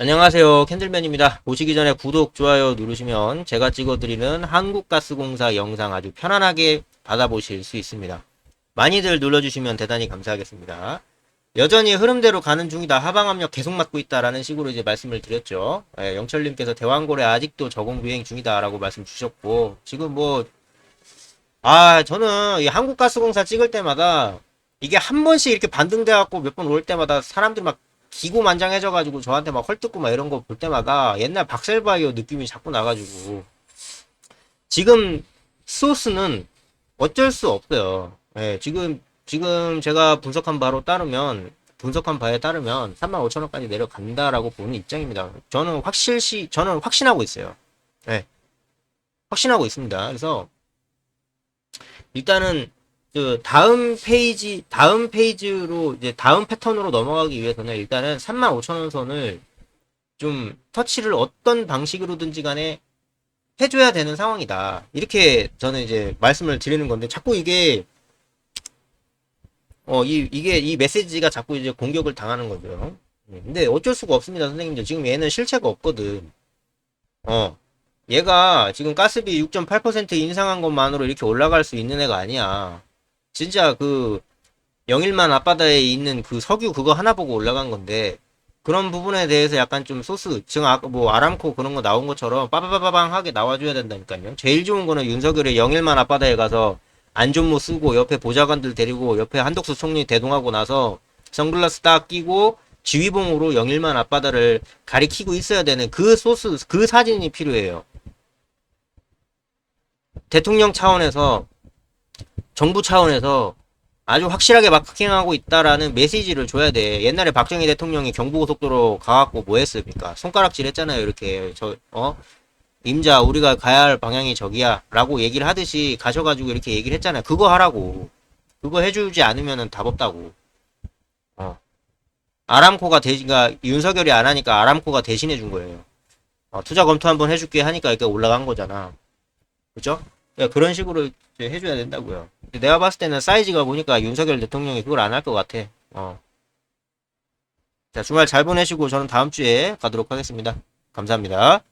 안녕하세요. 캔들맨입니다. 보시기 전에 구독, 좋아요 누르시면 제가 찍어드리는 한국가스공사 영상 아주 편안하게 받아보실 수 있습니다. 많이들 눌러주시면 대단히 감사하겠습니다. 여전히 흐름대로 가는 중이다. 하방압력 계속 맞고 있다라는 식으로 이제 말씀을 드렸죠. 예, 영철님께서 대왕고래 아직도 저공 비행 중이다 라고 말씀 주셨고, 지금 뭐, 아, 저는 이 한국가스공사 찍을 때마다 이게 한 번씩 이렇게 반등돼갖고 몇 번 올 때마다 사람들이 막 기고만장해져가지고 저한테 막 헐뜯고 막 이런 거 볼 때마다 옛날 박셀바이오 느낌이 자꾸 나가지고 지금 소스는 어쩔 수 없어요. 예, 지금 지금 제가 분석한 바로 따르면 분석한 바에 따르면 35,000원까지 내려간다라고 보는 입장입니다. 저는 확실시 저는 확신하고 있어요. 예. 확신하고 있습니다. 그래서 일단은 그 다음 페이지 다음 페이지로 이제 다음 패턴으로 넘어가기 위해서는 일단은 35,000원 선을 좀 터치를 어떤 방식으로든지 간에 해줘야 되는 상황이다. 이렇게 저는 이제 말씀을 드리는 건데 자꾸 이게 어 이 이게 이 메시지가 자꾸 이제 공격을 당하는 거죠. 음, 근데 어쩔 수가 없습니다, 선생님들. 지금 얘는 실체가 없거든. 어. 얘가 지금 가스비 6.8% 인상한 것만으로 이렇게 올라갈 수 있는 애가 아니야. 진짜 그 영일만 앞바다에 있는 그 석유 그거 하나 보고 올라간 건데 그런 부분에 대해서 약간 좀 소스 지금 아까 뭐 아람코 그런 거 나온 것처럼 빠바바바방하게 나와줘야 된다니까요. 제일 좋은 거는 윤석열이 영일만 앞바다에 가서 안전모 쓰고 옆에 보좌관들 데리고 옆에 한덕수 총리 대동하고 나서 선글라스 딱 끼고 지휘봉으로 영일만 앞바다를 가리키고 있어야 되는 그 소스 그 사진이 필요해요. 대통령 차원에서 정부 차원에서 아주 확실하게 마케팅하고 있다라는 메시지를 줘야 돼. 옛날에 박정희 대통령이 경부고속도로 가갖고 뭐 했습니까? 손가락질 했잖아요. 이렇게 저 어? 임자 우리가 가야 할 방향이 저기야 라고 얘기를 하듯이 가셔가지고 이렇게 얘기를 했잖아요. 그거 하라고. 그거 해주지 않으면은 답 없다고. 어. 아람코가 대신가 윤석열이 안 하니까 아람코가 대신해 준 거예요. 어, 투자 검토 한번 해줄게 하니까 이렇게 올라간 거잖아. 그죠? 그러니까 그런 식으로 해줘야 된다고요. 내가 봤을 때는 사이즈가 보니까 윤석열 대통령이 그걸 안 할 것 같아. 어. 자, 주말 잘 보내시고 저는 다음 주에 가도록 하겠습니다. 감사합니다.